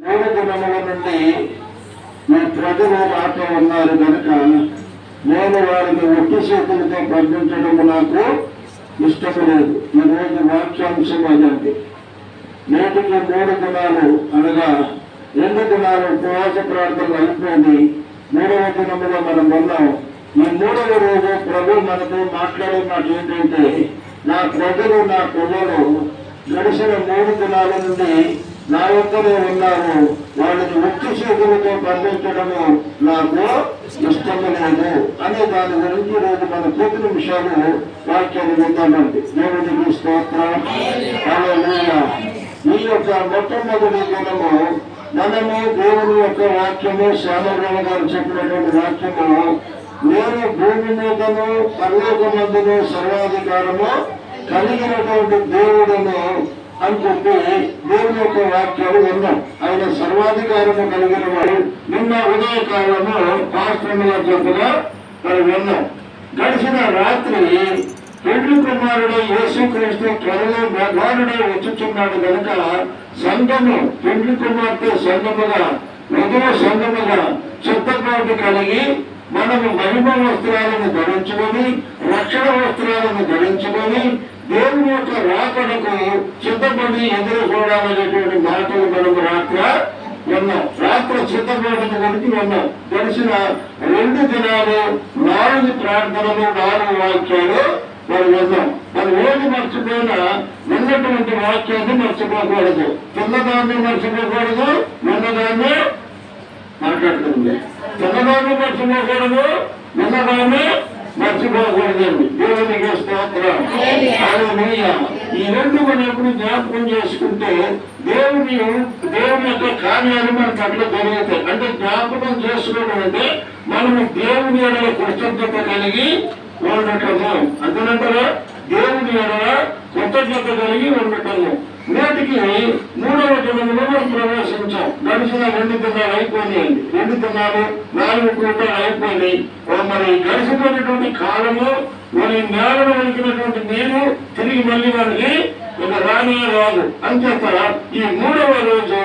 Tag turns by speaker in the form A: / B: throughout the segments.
A: మూడు దినముల నుండి మీ ప్రజలు నాతో ఉన్నారు కనుక నేను వారిని ఒట్టి చేతులతో పంపించడం నాకు ఇష్టం లేదు. ఈరోజు వాక్యాంశం అదండి. నేటికి మూడు దినాలు అనగా రెండు దినాలు ఉపవాస ప్రార్థనలు అయిపోయింది. మూడవ దినములో మనం ఉన్నాం. ఈ మూడవ రోజు ప్రభు మనతో మాట్లాడే మాట ఏంటంటే నా ప్రజలు నా పిల్లలు గడిచిన మూడు దినాల నుండి నా యొక్కనే ఉన్నారు వాళ్ళని ముక్తి చేతులతో పంపించడము నాకు ఇష్టము లేదు. అనే దాని గురించి రోజు మన ప్రతి నిమిషాలు వాక్యాన్ని విన్నామండి. దేవుడికి స్తోత్రం. ఈ యొక్క మొట్టమొదటి దినము మనము దేవుని యొక్క వాక్యము శ్యామరావు గారు చెప్పినటువంటి వాక్యము నేను భూమి మీదను పర్లోక మందును సర్వాధికారము కలిగినటువంటి దేవుడును అని చెప్పి దేవుని యొక్క వాక్యాలు విన్నాం. ఆయన సర్వాధికారము కలిగిన వాడు. నిన్న ఉదయకాలము పాశ్రముల చెప్పిన మనం విన్నాం. గడిచిన రాత్రి పెళ్ళి కుమారుడు యేసుక్రీస్తు త్వరలో భగవానుడే వచ్చుచున్నాడు కనుక సంఘము పెళ్ళి కుమార్తె సంఘముగా మధుర సంఘముగా చిత్తపాటు కలిగి మనము మహిమ వస్త్రాలను ధరించుకొని రక్షణ వస్త్రాలను ధరించుకొని దేవుని యొక్క రాకడకు సిద్ధపడి ఎదుర్కోవాలనేటువంటి మాటలు మనకు రాత్ర విన్నాం. రాత్రి సిద్ధపడిన గురించి విన్నాం. తెలిసిన రెండు దినాలు నాలుగు ప్రార్థనలు నాలుగు వాక్యాలు మరి విన్నాం. మరి ఏది మర్చిపోయినా విన్నటువంటి వాక్యాన్ని మర్చిపోకూడదు. చిన్నదాన్ని మర్చిపోకూడదు. విన్నదాన్ని మాట్లాడుతుంది చిన్నదాన్ని మర్చిపోకూడదు. విన్నదాన్ని మర్చిపోకూడదండి. దేవునికి స్తోత్రం. ఈ రెండు మనం ఎప్పుడు జ్ఞాపకం చేసుకుంటే దేవుని దేవుని యొక్క కార్యాలు మనకు అట్లా జరుగుతాయి అంటే జ్ఞాపకం చేసుకోవడం అంటే మనము దేవుని ఎడల కృతజ్ఞత కలిగి ఉండటము. అంతేనంటారా? దేవుని ఎడల కృతజ్ఞత కలిగి ఉండటము. నేటికి మూడవ దినములో మనం ప్రవేశించాం. గడిచిన రెండు దినాలు అయిపోయినాయండి రెండు దినాలు నాలుగు కూటలు అయిపోయినాయి. మరి గడిచిపోయినటువంటి కాలము మరి నేలను వలికినటువంటి నీరు తిరిగి మళ్ళీ మనకి ఇక రానే రాదు. అంచేత ఈ మూడవ రోజు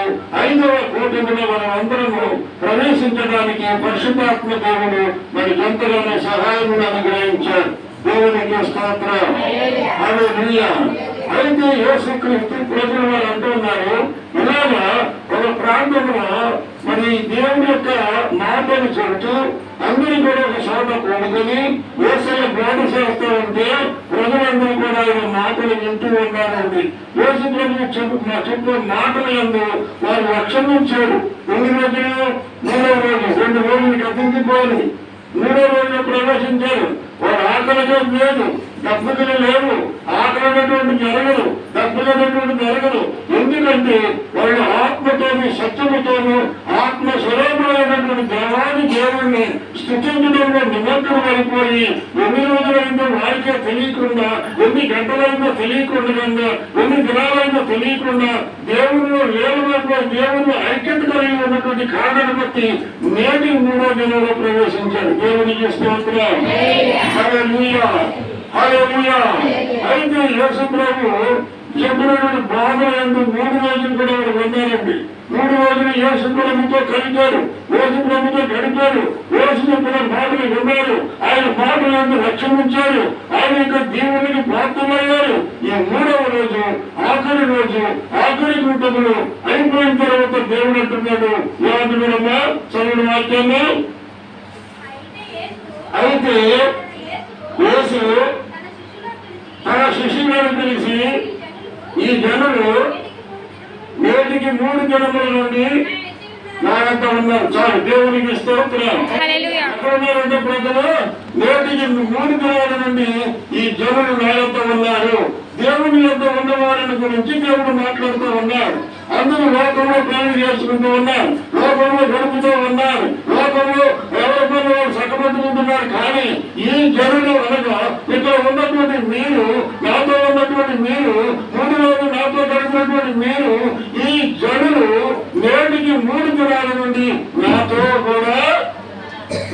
A: ఐదవ కూటమిలో మనం అందరము ప్రవేశించడానికి పరిశుద్ధాత్మ దేవుడు మనకి ఎంతగానో సహాయం అనుగ్రహించారు దేవునికి స్తోత్రం. అయితే యేసుక్రీస్తు ప్రజలు వారు అంటున్నారు ఇలాగా ఒక ప్రాంతంలో మరి దేవుని యొక్క మాటలు చెబుతూ అందరూ కూడా ఒక చోట కూడుకొని ఏసయ బోధ చేస్తూ ఉంటే ప్రజలందరూ కూడా ఆయన మాటలు వింటూ ఉన్నారండి వేసు ప్రభు చెప్పు మా చెప్పే మాటలు ఎందు వారు రక్షణించారు ఎన్ని రోజులు? మూడో రోజు రెండు రోజులు గతించిపోయింది మూడో రోజులు ప్రవేశించారు. వారు ఆకలిగా లేదు. దప్పుదలు లేవు. ఆకలినటువంటి జరగదు. దప్పుదలటువంటి జరగదు. ఎందుకంటే వాళ్ళు ఆత్మతోను సత్యముతోను ఆత్మ స్వరూపమైనటువంటి దేవాది దేవుణ్ణి స్థుతించడంలో నిమగ్నం అయిపోయి ఎన్ని రోజులైందో వారికే తెలియకుండా ఎన్ని గంటలైందో తెలియకుండా ఎన్ని దినాలైందో తెలియకుండా దేవుళ్ళు లేవులో దేవుళ్ళు ఐక్యత కలిగి ఉన్నటువంటి కారణాన్ని బట్టి నేటి మూడో దినంలో ప్రవేశించారు. దేవునికి స్తోత్రం. అయితే యేసుప్రభు చెప్పినటువంటి బాధలు ఎందు మూడు రోజులు కూడా వాడు ఉన్నారండి మూడు రోజులు యేసుప్రభుతో కలిపారు యేసు గడిపారు. యేసు బాధలు విన్నారు. ఆయన మాటలు ఎందు రక్షణించారు ఆయన యొక్క దేవునికి ప్రాప్తమయ్యారు ఈ మూడవ రోజు ఆఖరి రోజు ఆఖరి కూటములు అయిపోయిన తర్వాత దేవుడు అంటున్నాడు. ఏమంటు వినమ్మా చదువు వాక్యాన్ని అయితే యేసు తన శిష్యులను పిలిచి ఈ జనులు నేటికి మూడు జనముల నుండి నాకంతా ఉన్నారు. చాలు దేవునికి స్తోత్రం. ప్రజలు నేటికి మూడు దినాల నుండి ఈ జనులు నాయంతో ఉన్నారు. దేవుని యొక్క ఉన్నవారిని గురించి దేవుడు మాట్లాడుతూ ఉన్నారు అందరూ లోకంలో ప్రేమ చేసుకుంటూ ఉన్నారు. లోకంలో గడుపుతూ ఉన్నారు. లోకంలో ఎవరి పనులు వారు కానీ ఈ జనులు అనగా ఇక్కడ ఉన్నటువంటి మీరు నాతో ఉన్నటువంటి మీరు మూడు రోజులు నాతో గడిపినటువంటి మీరు ఈ జనులు నేటికి మూడు దినాల నుండి నాతో కూడా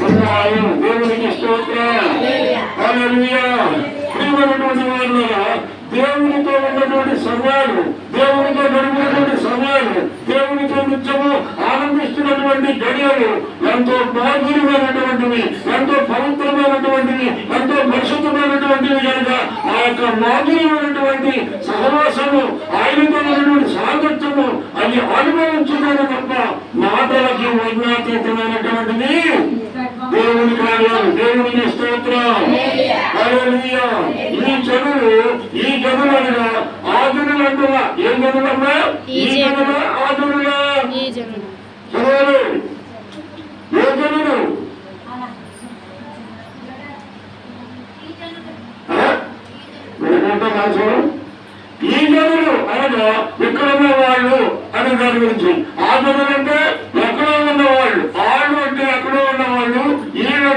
A: ఉన్నారు దేవునికి స్తోత్రం. ప్రియమైనటువంటి వారులారా దేవునితో ఉన్నటువంటి సమయాలు దేవునితో గడిపినటువంటి సమయాలు దేవునితో నిత్యము ఆనందిస్తున్నటువంటి గడియలు ఎంతో మాధుర్యమైనటువంటివి ఎంతో పవిత్రమైనటువంటివి ఎంతో పరిశుద్ధమైనటువంటివి కనుక ఆ యొక్క మాధుర్యమైనటువంటి సహవాసము ఆయనతో ఉన్నటువంటి సాంగత్యము అది అనుభవించుకున్న తప్ప మాటలకి వర్ణాతీతమైనటువంటిది దేవుని కార్యాలు దేవునికి స్తోత్రం హల్లెలూయా. ఈ జనులు ఈ జనులు అనగా ఆదురులు అంటున్నా ఏం జనులమ్మా ఈ జనుల ఆదురులా
B: ఈ జనులు
A: చదవాలి ఏ జనులు ఆ? మీరేంటో మనసు ఈ జనులు అనగా ఇక్కడ ఉన్న వాళ్ళు అనే దాని గురించి ఆ జనులు అంటే ఎక్కడో ఉన్న వాళ్ళు వాళ్ళు అంటే ఎక్కడో ఉన్న వాళ్ళు వీళ్ళు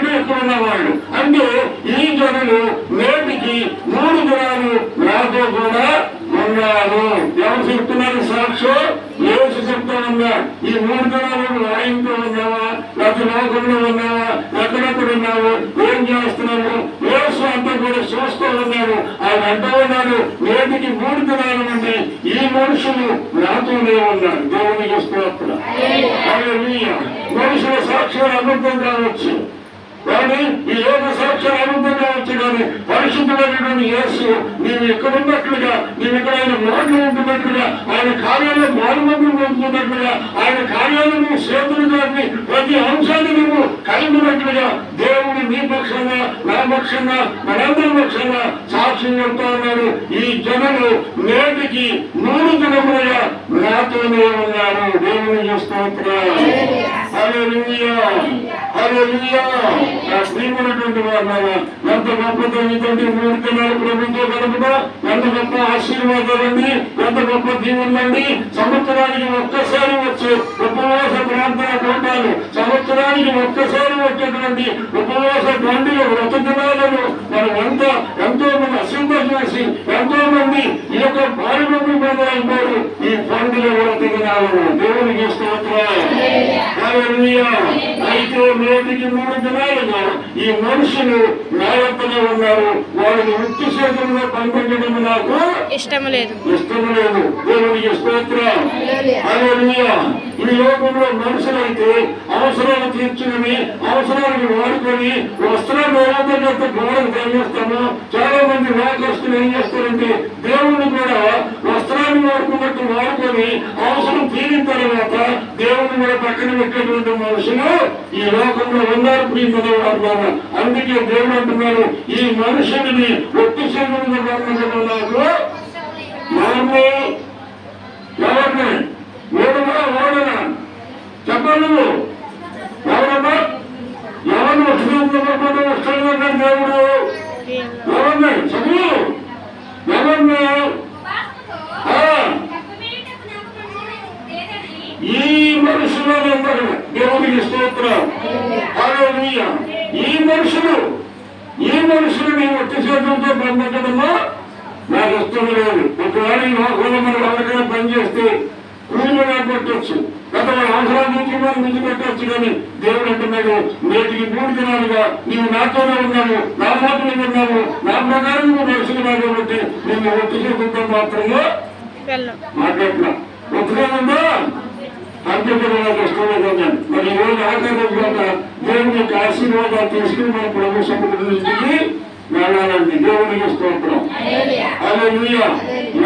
A: అంటే ఎక్కడ ఉన్న వాళ్ళు అంటే ఈ జనులు నేటికి మూడు దినాలు నాతో కూడా ఉన్నారు. ఎవరు చెప్తున్నారు సాక్షి? ఏసు చెప్తా ఉన్నా. ఈ మూడు దినాలు నువ్వు ఆయనతో ఉన్నావా? లేకపోతే లోకంలో ఉన్నావా? ఎక్కడెక్కడ ఉన్నావు? ఏం చేస్తున్నావు? ఏసు అంతా కూడా చూస్తూ ఉన్నాడు ఆయన అంటూ ఉన్నాడు నేటికి మూడు దినాల నుండి ఈ మనుషులు నాతోనే ఉన్నారు. దేవునికి స్తోత్రం. మనుషుల సాక్ష్యాలు అబద్ధం కావచ్చు. కానీ ఈ లోక సాక్ష్యాలు అబద్ధం కావచ్చు కానీ పరిశుద్ధమైనటువంటి యేసు నీవు ఎక్కడున్నట్లుగా నీవు ఇక్కడ ఆయన మాటలు ఉంటున్నట్లుగా ఆయన కార్యాలయం మారుమందులు పొందుతున్నట్లుగా ఆయన కార్యాలను చేతులు దాన్ని ప్రతి అంశాన్ని నువ్వు కలిగినట్లుగా దేవుడు నీ పక్షంగా నా పక్షంగా మనందరి పక్షంగా సాక్ష్యం చెప్తా ఉన్నాడు. ఈ జనులు నేటికి మూడు దినములుగా నాతోనే ఉన్నారు. దేవుని నా ప్రియమైనటువంటి ఎంత గొప్ప తల్లిదండ్రి మూడు దినాలు ప్రభుత్వం గడపదా ఎంత గొప్ప ఆశీర్వాదాలండి ఎంత గొప్ప దీవులండి సంవత్సరానికి ఒక్కసారి వచ్చే ఉపవాస ప్రార్థన కూటాలు సంవత్సరానికి ఒక్కసారి వచ్చేటువంటి ఉపవాస పండుగ వ్రత దినాలను మనం ఎంత ఎంతో మంది అసింపజేసి ఎంతో మంది ఈ యొక్క పారిమంది మొదలైపోయి ఈ పండుగ వ్రత దినాలను దేవునికి స్తోత్రం. అయితే నేటికి మూడు దినాలుగా ఈ మనుషులు నా యొక్కనే ఉన్నారు. వాళ్ళని వృత్తి చేతుల్లో పంపించడం నాకు
B: ఇష్టం లేదు.
A: ఇష్టం లేదు. దేవునికి స్తోత్రం. ఈ లోకంలో మనుషులైతే అవసరాలు తీర్చుకుని అవసరాలను వాడుకొని వస్త్రాలు ఏదైతే గోడకు తగిలిస్తామో చాలా మంది లోకస్తులు ఏం చేస్తారంటే దేవుని కూడా వస్త్రాన్ని వాడుకున్నట్టు వాడుకొని అవసరం తీరిన తర్వాత దేవుని కూడా పక్కన పెట్టేటువంటి మనుషులు ఈ లోకంలో ఉన్నారు ప్రియమైన అందుకే దేవుడు అంటున్నారు ఈ మనుషుడిని ఒట్టి శరీరంగా వర్ణించడం ఎవరిని ఎవరిని? ఓడమా ఓడనా? చెప్పండి. ఎవరమ్మా? ఎవరిని వస్తుంది వస్తుంది దేవుడు? ఎవరిని? చదువు ఎవరిని? ఆ, ఈ మనుషులు అందరూ దేవుడికి స్తోత్రం. మనుషులు. ఈ మనుషులు నీ ఒట్టి చేతులతో పంపించడమో నాకు ఇష్టం లేదు. ఒకవేళ ఈ లోకంలో మనం ఎవరికైనా పనిచేస్తే కూలి పెట్టచ్చు? గత అవసరాల నుంచి మనం మించి పెట్టచ్చు కానీ దేవుడు అంటున్నాడు నేటికి మూడు దినాలుగా నీవు నాతోనే ఉన్నావు నా మాటలు ఉన్నావు నా ప్రకారం నువ్వు నడుచుకున్నావు కాబట్టి నేను ఒట్టి చేతులతో మాత్రమే మాట్లాడుతున్నా. ఒప్పుగా ఉందా? అంత్యపడి నాకు ఇష్టం లేదన్నాను మరి ఈ రోజు కనుక దేవుని యొక్క ఆశీర్వాదాలు తీసుకుని మన ప్రభు సముద్రం వెళ్ళాలండి. దేవునికి స్తోత్రం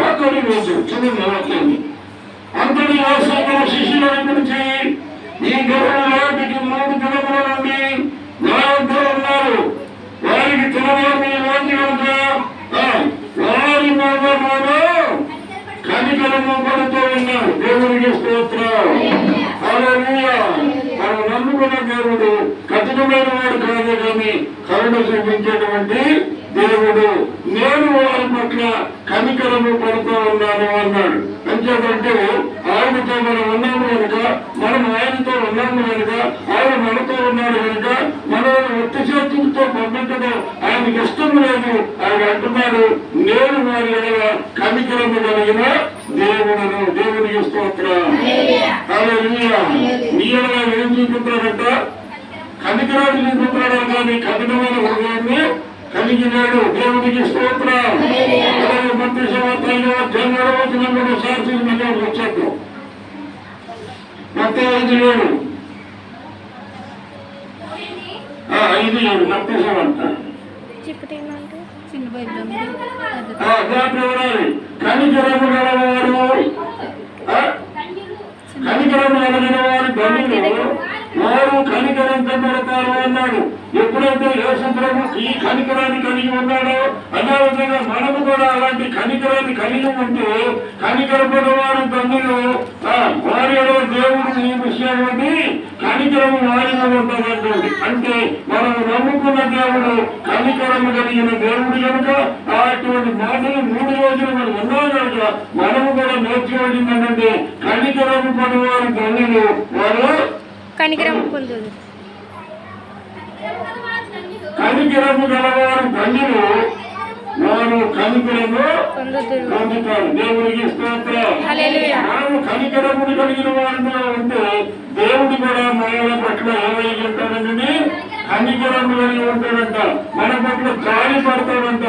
A: ఆఖరి రోజు చూడండి వాక్యాన్ని అంతటి ఆశ్రమ శిష్యుల గురించి ఈ గౌరవ నాటికి మూడు దినముల నుండి నా వద్ద ఉన్నారు. వారికి తినవారిని వాటి కనుక వారి మార్గంలో కనికరము పడుతూ ఉన్నాడు దేవునికి స్తోత్రం. హల్లెలూయా మనం నమ్ముకున్న దేవుడు కఠినమైన వాడు కాదు కానీ కరుణ చూపించేటువంటి దేవుడు. నేను వారి పట్ల కనికరము పడుతూ ఉన్నాను అన్నాడు. అంచేతంటే ఆయనతో మనం ఉన్నాము కనుక మనం ఆయనతో ఉన్నాము కనుక ఆయన మనతో ఉన్నాడు కనుక మనల్ని ఒట్టి చేతులతో పంపించడం ఆయనకి ఇష్టం లేదు. ఆయన అంటున్నాడు నేను వారి కనికరము కలిగిన దేవుడును. దేవునికి స్తోత్రం. నీ ఎడల ఏం చూపుతాడంట కానీ కఠినమైన హృదయాన్ని కలిగినాడు దేవునికి స్తోత్రం. అలాగే మంత్రి సంవత్సరంలో జన్మలో వచ్చినప్పుడు సాక్షి వచ్చాడు. మత ఐదు ఏడు. ఐదు ఏడు మొత్తం అంట కనికరము గలవారు కనికరము కలిగిన వారి ధనులు వారు కనికరంతో పెడతారు అన్నాడు ఎప్పుడైతే యేసుప్రభు ఈ కనికరాన్ని కలిగి ఉన్నాడో అదేవిధంగా మనము కూడా అలాంటి కనికరాన్ని కలిగి ఉంటే కనికరపడవారు ధనులు ఆ, వారి దేవుడు ఈ విషయాన్ని కనికరము వారిలో ఉంటుందంటుంది అంటే మనం నమ్ముకున్న దేవుడు కనికరము కలిగిన దేవుడు కనుక అటువంటి మాటలు మూడు రోజులు మనం ఉన్నాం కనుక మనము కూడా నేర్చుకోవాల్సింది ఏంటంటే కనికరము పడవారి ధనులు వారు
B: కనికరం పొందుదు.
A: కనికరము గలవారు ధన్యులు వారు కనికరము పొందుతారు. దేవుడికి స్తోత్రం. మనము కనికరమును కలిగిన వారిగా ఉంటే దేవుడు కూడా మన పట్ల ఏమై ఉంటాడండి కనికరము కలిగి ఉంటాడంట. మన పట్ల జాలి పడతాడంట.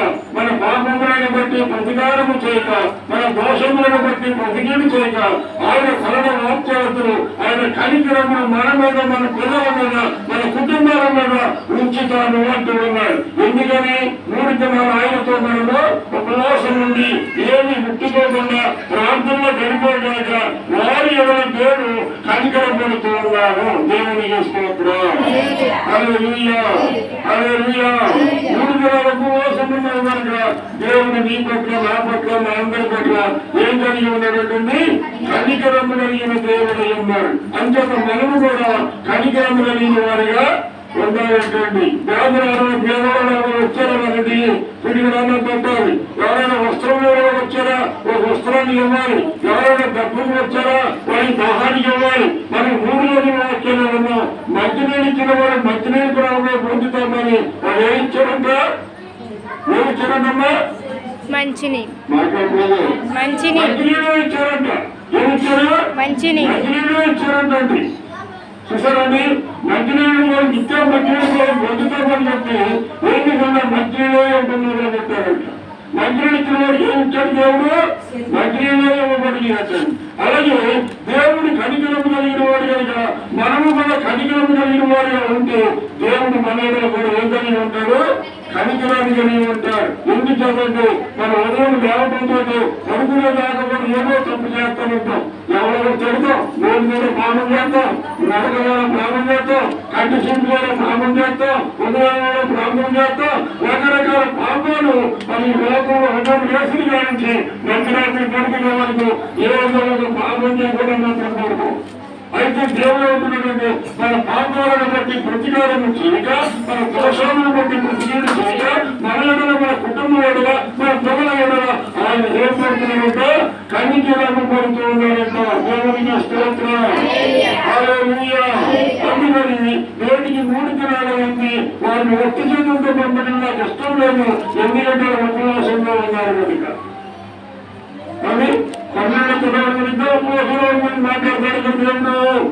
A: పాపములను బట్టి ప్రతికారము చేయక మన దోషములను బట్టి ప్రతికీడు చేయక ఆయన సరళ వాక్యాలతో ఆయన కనికరమును మన మీద మన పిల్లల మీద మన కుటుంబాల మీద ఉంచుతాను అంటూ ఉన్నాడు ఎందుకని? మూడు దినాలు ఆయనతో మనము ఉపవాసం నుండి ఏమి ముట్టుకోకుండా ప్రార్థనలో గడిపోగలక వారి ఎవరి దేవుడు కనికరం పడుతూ ఉన్నారు దేవునికి స్తోత్రం హల్లెలూయా. హల్లెలూయా. మూడు దినాల ఉపవాసం ఉన్నాడు కనుక దేవుడు నీ పట్ల నా పట్ల మా అందరి పట్ల ఏం కలిగి ఉన్నటువంటి కనికరము కలిగిన దేవుడు ఉన్నాడు. అంచేత మనము కూడా కనికరము కలిగిన వారిగా ఉండాలంటండి. పేదవారు పేదవాళ్ళు వచ్చారా మనకి పిడిగిడన్నా పెట్టాలి. ఎవరైనా వస్త్రంలో వచ్చారా? ఒక వస్త్రాన్ని ఇవ్వాలి. ఎవరైనా డబ్బులు వచ్చారా? వారి దాహానికి ఇవ్వాలి. మనం ఊరిలోని వాక్యాలు ఉన్నాం. మంచినీళ్ళు ఇచ్చిన వారు మంచినీళ్ళు కూడా పొందుతామని వాళ్ళు ఏం ఇచ్చారంటే
B: మంచిని. మంచిని. మంచిని.
A: చూసారండి మంచినీళ్ళు కూడా నిత్యం మంచినీళ్ళు కూడా పొందుతామని చెప్పి ఏం విధంగా మంచినీళ్ళే అని చెప్పారంట మంచినీళ్ళు ఇచ్చిన వాడికి ఏం ఇచ్చాడు దేవుడు? మంచినీళ్ళే ఇవ్వబడి అలాగే దేవుడు కనికరము కలిగిన వాడు కనుక మనము కూడా కనికరము కలిగిన వాడుగా ఉంటే దేవుడు మన కూడా ఏం కలిగి ఉంటాడు? కనికరాన్ని కలిగి ఉంటాడు ఎందుకు చదవండి మన ఉదయం లేవడంతో పడుకునే లేకపోతే ఏదో తప్పు చేస్తూ ఉంటాం ఎవరో తిడతాం రోడ్డు మీద పాపం చేస్తాం. నడక మీద పాపం చేస్తాం. కంటి చూపు మీద పాపం చేస్తాం. ఉదయం మీద పాపం చేస్తాం. రకరకాల పాపాలు మన ఈ లోకంలో ఉదయం వేసులు కానించి మంచిరాత్రి పడుకునే వరకు ఏ రోజు పాపం చేయకుండా మాత్రం అయితే దేవుడు అవుతున్నటువంటి మన పాపాలను బట్టి ప్రతికారం చేయక మన దోషాలను బట్టి ప్రతికారం చేయక మన ఎడల మన కుటుంబం ఎడల మన పిల్లల ఎడల ఆయన ఏం పడుతున్నాడంటే కనికరము పడుతూ ఉన్నాడంట దేవునికి స్తోత్రం హల్లెలూయా. అందుకని నేటికి మూడు దినాలు ఉంది వారిని ఒత్తి చేతులతో పంపడం నాకు ఇష్టం లేదు ఎన్ని గంటల ఉపవాసంలో ఉన్నారు కనుక అని పన్నెండు కుటుంబం గురించి ఉపవాసంలో గురించి మాట్లాడతాడు కదా దేవుడు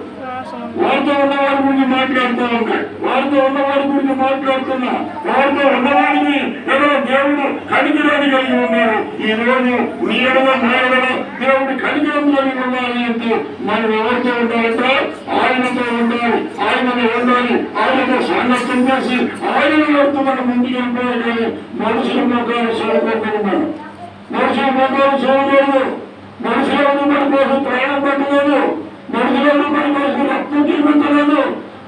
A: వారితో ఉన్నవారి గురించి మాట్లాడుతూ ఉన్నాడు వారితో ఉన్నవారి గురించి మాట్లాడుతున్నా వారితో ఉన్నవాడిని ఏదో దేవుడు కనికిరాని కలిగి ఉన్నాడు ఈ రోజు మీ ఎడల నా ఎడల దేవుడు కనికిరం కలిగి ఉండాలి అంటే మనం ఎవరితో ఉండాలంటే ఆయనతో ఉండాలి ఆయనతో ఉండాలి ఆయనతో సాంగత్యం చేసి ఆయన వస్తూ మనం ముందుకు వెళ్ళిపోవాలి మనుషుల మొక్కలు చదువుకోకుండా మనుషుల మొక్కలు చదువులేదు మనుషుల మన కోసం ప్రయాణం పట్టలేదు మనుషుల మన కోసం రక్తం తీసుకుంటలేదు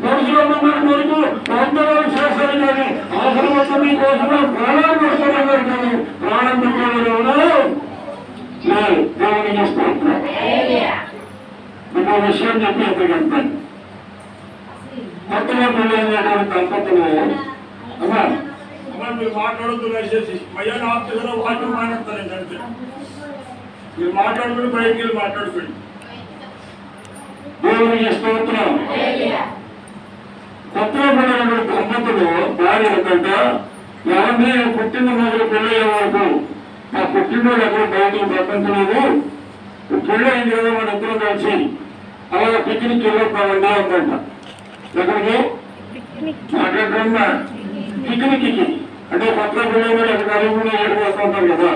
A: మనుషుల మన కొరకు అందరూ చేస్తారు కానీ అవసరం వస్తే మీ కోసం ప్రాణాలు పెడుతున్నారు కానీ ప్రాణం పెట్టలేదు లేదు దేవునికి స్తోత్రం విషయం చెప్పి ఎంతకంటే కొత్తగా పెళ్ళైనటువంటి దంపతులు అమ్మా.
C: అమ్మా మీరు మాట్లాడద్దు దయచేసి. మయ్యా ఆప్తే కదా వాక్యం మాట్లాడతారండి అంతే మీరు మాట్లాడుకుని బయటికి వెళ్ళి మాట్లాడుకోండి.
A: దేవునికి స్తోత్రం. కొత్తగా పడినటువంటి దంపతులు భార్య ఏంటంట ఎవరిని పుట్టిన మొదలు పెళ్ళయ్యే వరకు. ఆ పుట్టినోడు ఎక్కడ బయటకు ప్రపంచలేదు. పెళ్ళి అయింది కదా మన ఇద్దరం కలిసి. అలాగే పిక్నిక్ వెళ్ళొద్దామండి అందంట ఎక్కడికి?
B: పిక్నిక్
A: మాట్లాడుతున్నా పిక్నిక్కి. అంటే కొత్త పిల్లలు అక్కడ అరుగులు ఏడు వస్తుంటారు కదా.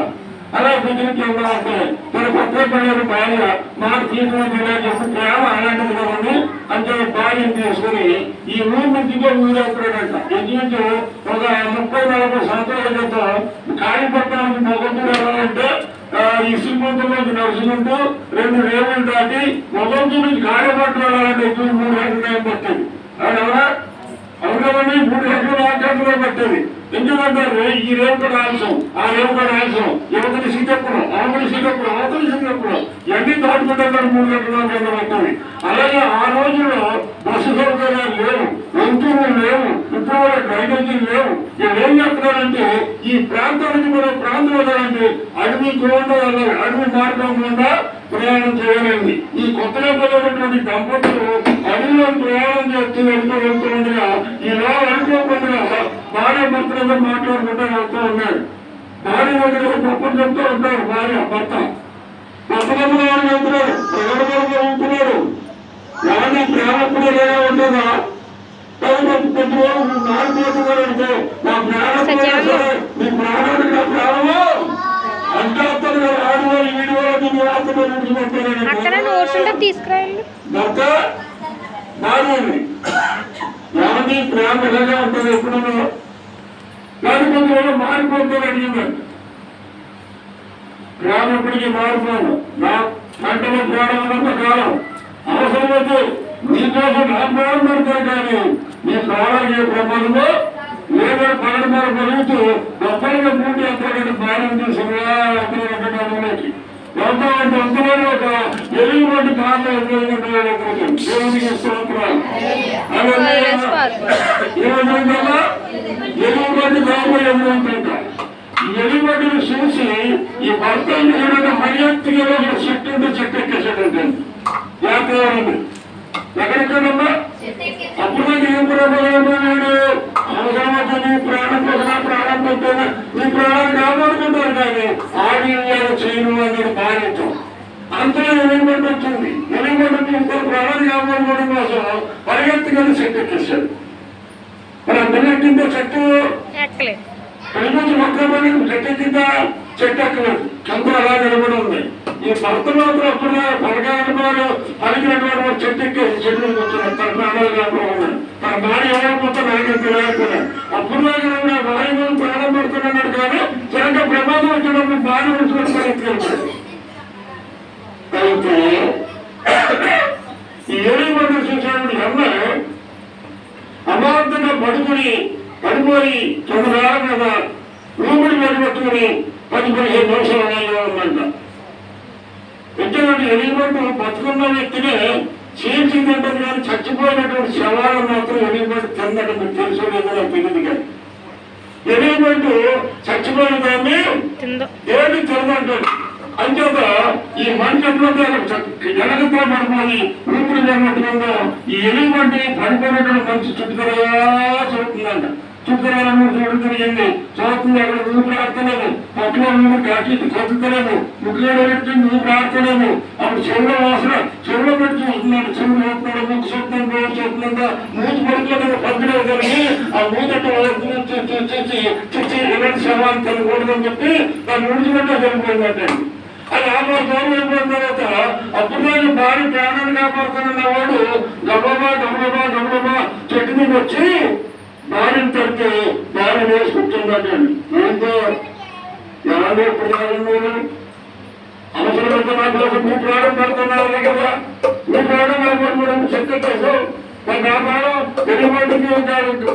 A: అలా ప్రజలకి అంటే తన కొత్త పడిన భార్య మాకు తీసుకుని చెప్పి ప్రేమ అలాంటిది కదండి. అంటే భార్యను తీసుకుని ఈ ఊరి నుంచి ఊరేస్తాడంట ఎందుకంటే ఒక ముప్పై నలభై సంవత్సరాల క్రితం కాళీపట్నానికి మొగంతులు వెళ్ళాలంటే ఈ నుంచి నడుచుకుంటూ రెండు రేవులు దాటి మొగంతు నుంచి కాళీపట్నం వెళ్ళాలంటే మూడు గంటల టైం అవునా అవునవన్నీ మూడు గంటలు ఎందుకంటారు ఈ రేపు కూడా ఆలస్యం ఆ రేపు కూడా ఆలస్యం. యువతని సీతప్పుడు అవతలి సీతప్పుడు అవతలి సీతప్పుడు ఎన్ని దాటుకుంటారు మూడు గంటలు నాలుగు అలాగే ఆ రోజుల్లో బస్సు సౌకర్యాలు లేవు వంతులు లేవు ఇప్పుడు కూడా డ్రైనేజీలు లేవు. ఇవి ఏం చెప్తున్నారంటే ఈ ప్రాంతానికి కూడా ప్రాంతం వెళ్ళాలంటే అడవి గుండా వెళ్ళాలి అడవి మార్గం గుండా ప్రయాణం చేయలేదు ఈ కొత్తగా పిల్లటువంటి దంపతులు అడవిలో ప్రయాణం చేస్తూ వెళ్తూ వెళ్తూ ఈ ఇలా అనుకోకుండా భార్య భర్తలతో మాట్లాడుకుంటూ వెళ్తూ ఉన్నాడు భార్య దగ్గర గొప్పలు చెప్తూ ఉంటారు భార్య భర్త. వెళ్తున్నాడు ప్రగడపడంలో ఉంటున్నాడు ఎవరిని ప్రేమ కూడా లేదా ఉంటుందా నా ప్రాణం ప్రాణానికి నా ప్రాణము. అంటారు కదా ఆడవాళ్ళు
B: తీసుకురండి
A: భర్త. భార్యని ఎవరిని ప్రేమ ఇలాగే ఉంటుంది ఎప్పుడు కొంచెం మారిపోతుంది అడిగిందండి ప్రేమ ఎప్పటికీ మారిపోదు నా ప్రాణం ఉన్నంత కాలం అవసరమైతే నీకోసం నా ప్రాణం పెడతాను కానీ నీ ప్రాణానికి ఏ ప్రమాదమో లేదా పగటి మీద పెరుగుతూ గొప్పగా పూర్తి ఎక్కడ భార్య తీసుకురాలోకి ఎంత అంటే అంతలోనే ఒక ఎలుగు వంటి కారణం దేవునికి స్తోత్రాలు ఏమంటుందా ఎలుగు ఎలుగుబడిని చూసి ఈ భర్త ఏమైనా మర్యాదగా ఒక చెట్టు ఉంటే చెట్టు ఎక్కేసాడంటే. వ్యాపారం ఎక్కడికన్నా అప్పుడు ఏం ప్రాణం కోసం ప్రాణం పెట్టాను నీ ప్రాణాన్ని కాపాడుకుంటారు కానీ ఆడి చేయను అనేది భావించం అంతలో ఎలుగుబండి వచ్చింది. ఎలుగుబండి ఇంకో ప్రాణాన్ని కాపాడుకోవడం కోసం పరిగెత్తుకొని చెట్టు ఎక్కేశాడు మరి అందరికంటే చెట్టు? మొక్కమని చెట్టు కింద చెట్టు ఎక్కలేదు. కింద అలా నిలబడి ఉంది. ఈ మాత్రం అప్పుడు పలకాలు పలికినటువంటి వాడు చెట్టు ఎక్కేసి చెట్లు కూర్చున్నారు. తన ప్రాణాలు తన భార్య ఎవరు మొత్తం నాయకులు తెలియకుండా అప్పుడు మీద ప్రాణం పడుతున్నాడు కానీ చిరంగా ప్రమాదం వచ్చినప్పుడు భార్య ఉంచుకొని పరిగెత్తుకెళ్ళాడు అయితే ఈ ఏడు మంది చూసినప్పుడు అమ్మాయి అమాంతంగా పడుకుని పడిపోయి తొమ్మిదేళ్ళ మీద రూముడి పడిపెట్టుకుని పది పదిహేను నిమిషాలు ఉన్నాయో ఉందంట ఎటువంటి ఎలిమెంట్ బతుకున్న వ్యక్తినే చీల్చిందంటే కానీ చచ్చిపోయినటువంటి శవాలు మాత్రం ఎలిమెంట్ తిందట మీకు తెలుసు లేదో నాకు తెలియదు కానీ ఎలిమెంట్ చచ్చిపోయిన దాన్ని
B: తిందో
A: ఏది తిరగంటాడు అంచేత ఈ మనిషి పడిపోయి ఊపిరి జరుగుతుందో ఈ ఎలుగుబంటి పడిపోయినటువంటి మనిషి చుట్టుదలగా చూస్తుందంట చుట్టుదల చూడడం జరిగింది చూస్తుంది అక్కడ ఊపిరి ఆడతలేదు. పక్కన ఊపిరి కాకి కొట్టుతలేదు. ముగ్గులో పెట్టింది ఊపిరి ఆడతలేదు. అప్పుడు చెవుల వాసన చెవులో పెట్టి చూస్తున్నాడు. చెవులు చూస్తున్నాడు ముక్కు చూస్తున్నాడు నోరు చూస్తుందా మూతి పడుతుంది పక్కనే కలిగి ఆ మూతట్టు చూసి చూసి చూసి ఇలాంటి శవాన్ని తినకూడదని చెప్పి దాన్ని ఉడిచిపెట్టే వెళ్ళిపోయిందంటే అది అయిపోయిన తర్వాత అప్పుడు నేను భార్య ప్రాణాలు కాపాడుతున్న వాడు గబగబా గబగబా గబగబా చెట్టు మీద వచ్చి భార్యను తడితే భార్య వేసుకుంటున్నాడు ఏంటో ప్రయాణం నేను అవసరమైతే నా కోసం మీ ప్రాణం పెడుతున్నారు కదా. మీ ప్రాణం కాపాడుకోవడం శక్తి కోసం నా ప్రాణం వెలుగుబడికి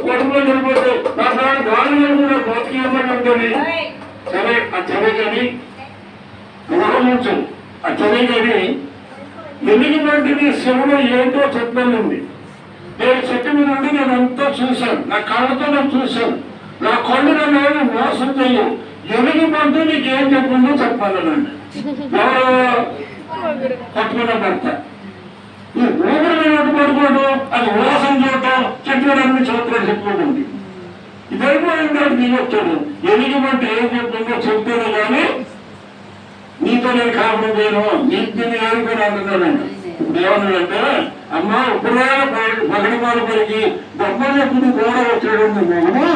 A: కొడుకులో వెళ్ళిపోతే నా ప్రాణం గాలి కూడా బతికేయమని ఉంటుంది. సరే ఆ సరే కానీ గౌరవించు. ఆ సరే కానీ వెలుగుబడిని శివుడు ఏంటో చెప్పనుంది నేను చెట్టు మీద ఉండి నేను అంతా చూశాను. నా కళ్ళతో నేను చూశాను. నా కళ్ళు నన్ను మోసం చెయ్యం ఎలుగుబంటి నీకు ఏం చెప్పిందో చెప్పాలనండి. ఎవరు? పట్టుకున్న భర్త. ఈ ఊపిరి మీద పడుకోవడం అది మోసం చూడటం చెట్టు అన్ని చూడటం చెప్పుకోండి ఇది అయిపోయిన తర్వాత నీకు వచ్చాడు ఎలుగుబంటి ఏం చెప్పిందో చెప్తేనే కానీ నీతో నేను. కాపురం చేయను నీకు దేవుడు అంటే అమ్మ ఉపరాలు పగడమాల పలికి బొమ్మలు గోడ వచ్చేటువంటి వచ్చాడు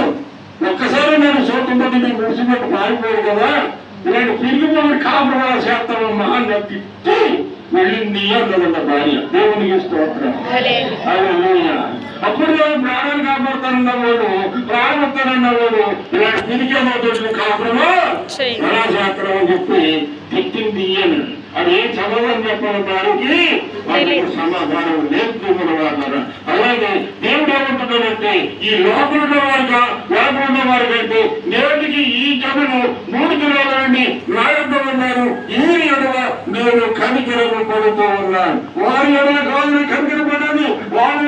A: ఒక్కసారి నేను చూస్తుంటే నేను ముడిచిపెట్టి పారిపోయాడు కదా. నేను తిరిగి మనం కాపురం చేస్తామమ్మా అని తిట్టి అన్నదన్న భార్య. దేవునికి స్తోత్రం. అప్పుడు ప్రాణాలు కాపాడుతానన్నవాడు ప్రాణవస్తానన్నవాడు ఇలాంటి తిరిగేమో దొడ్లు కాపురమా
B: చెయ్యి.
A: ఎలా చేస్తాం అని చెప్పి తిట్టింది అని అది ఏం చదవని చెప్పిన దానికి వాళ్ళకి సమాధానం నేర్చుకున్నవారు అలాగే దేవుడు ఏమంటున్నాడంటే ఈ లోపల వారుగా లోపల వారు కంటే నేటికి ఈ జనులు మూడు దినాల నుండి నా యొక్క ఉన్నారు ఈ ఎడల నేను కనికరము పడుతూ ఉన్నాను వారి ఎడల కాదు కనికరపడాలి వారి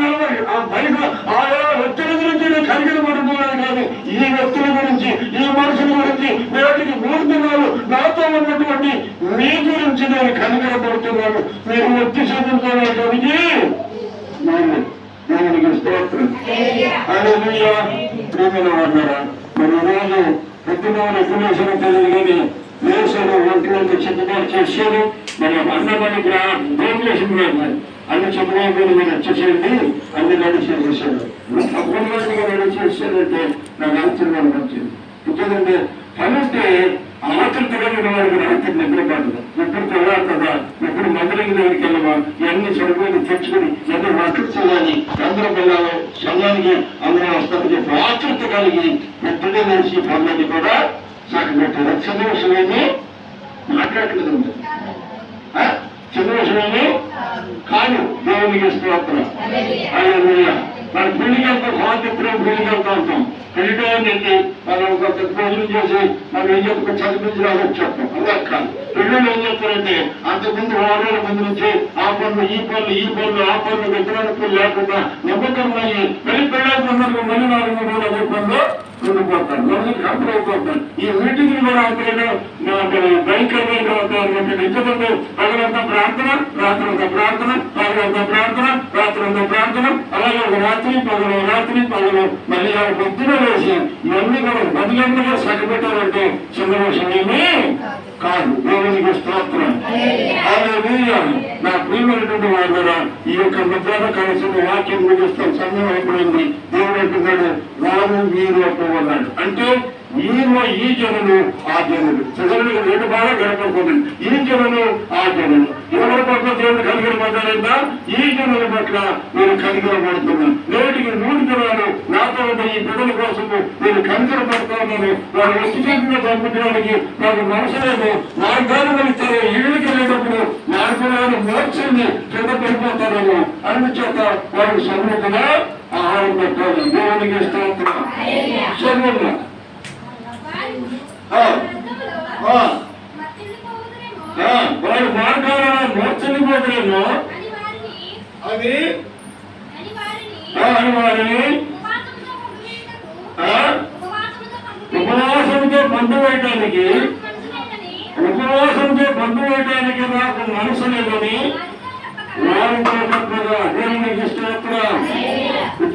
A: ఆయా వ్యక్తుల గురించి నేను కలిగిన కనికరపడుతున్నాను కాదు. ఈ వ్యక్తుల గురించి ఈ మనుషుల గురించి నేటికి మూడు దినాలు నాతో ఉన్నటువంటి మీ గురించి నేను కలిగిన పడుతున్నాను మీరు వ్యక్తి చూపించడానికి నేను దేవునికి స్తోత్రం. హల్లెలూయా. ప్రియమైన మరి రోజు పొద్దున ఎగ్జిబిషన్ తెలియదు కానీ వ్యవసాయ ఒంటిలోకి చిత్తపాటు చేశారు మన అన్నమని భోజనం అన్ని చిత్తపాటు మీరు వచ్చేసేయండి అన్ని రెడీ చేసేసారు తప్పనిసరిగా రెడీ చేశారంటే నాకు ఆశ్చర్యం వచ్చింది ఎందుకంటే పనుంటే ఆకృతిగా వాడికి రాత్రి నిద్రపడదు ఎప్పుడు తెల్లారుతుందా ఎప్పుడు మందులకి దగ్గరికి వెళ్ళమా ఇవన్నీ సరిపోయి తెచ్చుకుని ఎప్పుడు వర్క్ చేయాలి అందరూ పిల్లలు సమయానికి అందరూ వస్తారు చెప్పి ఆకృతి కలిగి ఎప్పుడే మనిషి పనులన్నీ కూడా సాగబెట్టారు చిన్న విషయమేమి మాట్లాడలేదు చిన్న విషయమేమి కాదు దేవునికి స్తోత్రం మన పెళ్ళికి వెళ్తాం స్వాతంత్రం పెళ్ళికి వెళ్తా ఉంటాం. పెళ్ళికి ఏంటంటే మనం ఒక భోజనం చేసి మనం ఏం చెప్పుకో చదివించి రావచ్చు. చెప్తాం అలా కాదు. పెళ్ళిళ్ళు ఏం చెప్తారంటే అంతకుముందు వారాల ముందు నుంచి ఆ పనులు ఈ పనులు ఈ పనులు ఆ పనులు వ్యతిరేకతలు లేకుండా నమ్మకం అయ్యి పెళ్ళి మళ్ళీ నాలుగు మూడు రోజులు అదే పనులు ఉండిపోతారు రోజు ఈ మీటింగ్ కూడా అవుతాయి భయంకరమైన అవుతారు ఎందుకంటే పగలంతా ప్రార్థన రాత్రంతా ప్రార్థన పగలంతా ప్రార్థన రాత్రంతా ప్రార్థన. అలాగే ఒక రాత్రి పగలు రాత్రి పగలు. మళ్ళీ ఆ పొద్దున వేసి ఇవన్నీ కూడా పది గంటలుగా సగపెట్టారంటే చిన్న విషయమే కాదు దేవునికి స్తోత్రం. నా ప్రియమైనటువంటి వాళ్ళరా ఈ యొక్క మధ్యాహ్న కలిసిన వాక్యం ముగిస్తాం సమయం అయిపోయింది. దేవుడు అంటున్నాడు వారు మీరు అప్పవన్నాడు అంటే మీరు ఈ జనులు ఆ జనులు. ప్రజలకు రెండు బాగా గడపకూడదు ఈ జనులు ఆ జనులు. ఎవరి పట్ల దేవుడు కలిగిన ఈ జనుల పట్ల నేను కలిగినబడుతున్నాను నేటికి మూడు జనాలు నాతో ఈ ప్రజల కోసము నేను కనికరపడుతున్నాను. వారు వచ్చి చేసిన పంపించడానికి నాకు మనసు లేదు మార్గాలు వెళ్తారు ఇళ్ళకి వెళ్ళేటప్పుడు మార్గాలను మోర్చింది కింద పడిపోతారేమో. అందుచేత వారు సమృద్ధిగా ఆహారం పెట్టాలి దేవునికి ఆ, వారి మార్గాలను మోర్చలిపోతారేమో అది? ఆ, అని వారిని ఉపవాసంతో పండు వేయటానికి ఉపవాసంతో పండు వేయటానికి నాకు మనసు లేదని వారితో చెప్పగా దేవునికి స్తోత్రం